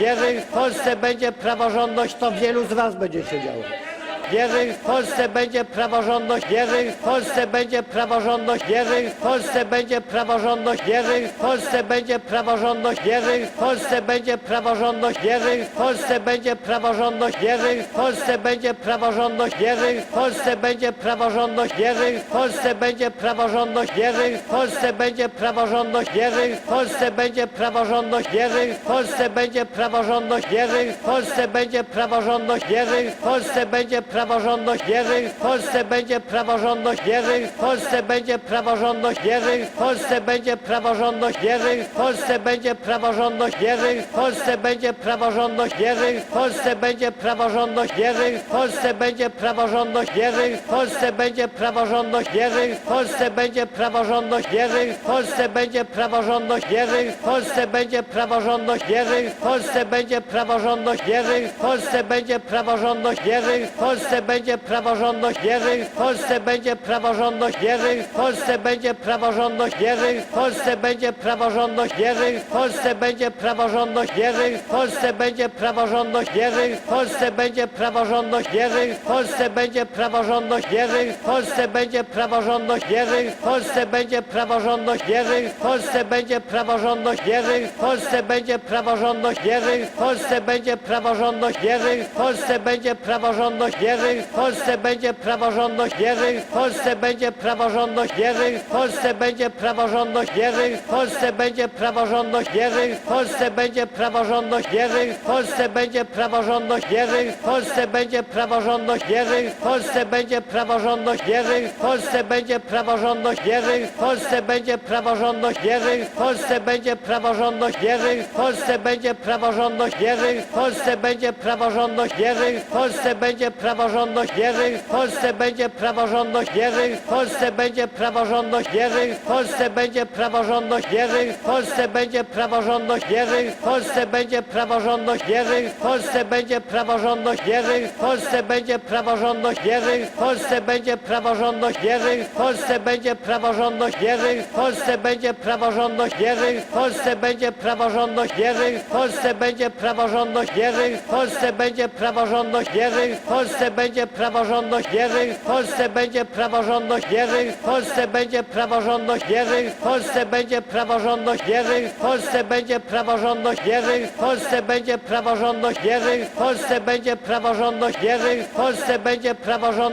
Jeżeli w Polsce będzie praworządność, to wielu z was będzie siedziało. Jeżeli w Polsce będzie praworządność, jeżeli w Polsce będzie praworządność, jeżeli w Polsce będzie praworządność, jeżeli w Polsce będzie praworządność, jeżeli w Polsce będzie praworządność, jeżeli w Polsce będzie praworządność, jeżeli w Polsce będzie praworządność, jeżeli w Polsce będzie praworządność, jeżeli w Polsce będzie praworządność, jeżeli w Polsce będzie praworządność, jeżeli w Polsce będzie praworządność, jeżeli w Polsce będzie praworządność, jeżeli w Polsce będzie praworządność, jeżeli w Polsce będzie praworządność, jeżeli w Polsce będzie praworządność, jeżeli w Polsce będzie praworządność, jeżeli w Polsce będzie praworządność, jeżeli w Polsce będzie praworządność, jeżeli w Polsce będzie praworządność, jeżeli w Polsce będzie praworządność, jeżeli w Polsce będzie praworządność, jeżeli w Polsce będzie praworządność, jeżeli w Polsce będzie praworządność, jeżeli w Polsce będzie praworządność, jeżeli w Polsce będzie praworządność, jeżeli w Polsce będzie praworządność, jeżeli w Polsce będzie praworządność, jeżeli w Polsce będzie praworządność, jeżeli w Polsce będzie praworządność, jeżeli w Polsce będzie praworządność, jeżeli w Polsce będzie praworządność, jeżeli w Polsce będzie praworządność, jeżeli w Polsce będzie praworządność, jeżeli w Polsce będzie praworządność, jeżeli w Polsce będzie praworządność, jeżeli w Polsce będzie praworządność, jeżeli w Polsce będzie praworządność, jeżeli w Polsce będzie praworządność, jeżeli w Polsce będzie praworządność, jeżeli w Polsce będzie praworządność, jeżeli w Polsce będzie praworządność, jeżeli w Polsce będzie praworządność, jeżeli w Polsce będzie praworządność, jeżeli w Polsce będzie praworządność, jeżeli w Polsce będzie praworządność, jeżeli w Polsce będzie praworządność, jeżeli w Polsce będzie praworządność, jeżeli w Polsce będzie praworządność, jeżeli w Polsce będzie praworządność, jeżeli w Polsce będzie praworządność, jeżeli w Polsce będzie praworządność, jeżeli w Polsce będzie praworządność, jeżeli w Polsce będzie praworządność, jeżeli w Polsce będzie praworządność, jeżeli w Polsce będzie praworządność, jeżeli w Polsce będzie praworządność, jeżeli w Polsce będzie praworządność, jeżeli w Polsce będzie praworządność, jeżeli w Polsce będzie praworządność, jeżeli w Polsce będzie praworządność, jeżeli w Polsce będzie praworządność, jeżeli w Polsce będzie praworządność, jeżeli w Polsce będzie praworządność, jeżeli w Polsce będzie praworządność, jeżeli w Polsce będzie praworządność, jeżeli w Polsce będzie praworządność, jeżeli w Polsce będzie praworządność, jeżeli w Polsce będzie praworządność, jeżeli w Polsce będzie praworządność, jeżeli w Polsce będzie praworządność, jeżeli w Polsce będzie praworządność, jeżeli w Polsce będzie praworządność, jeżeli w Polsce będzie praworządność, jeżeli w Polsce będzie praworządność, jeżeli w Polsce będzie praworządność, jeżeli w Polsce będzie praworządność,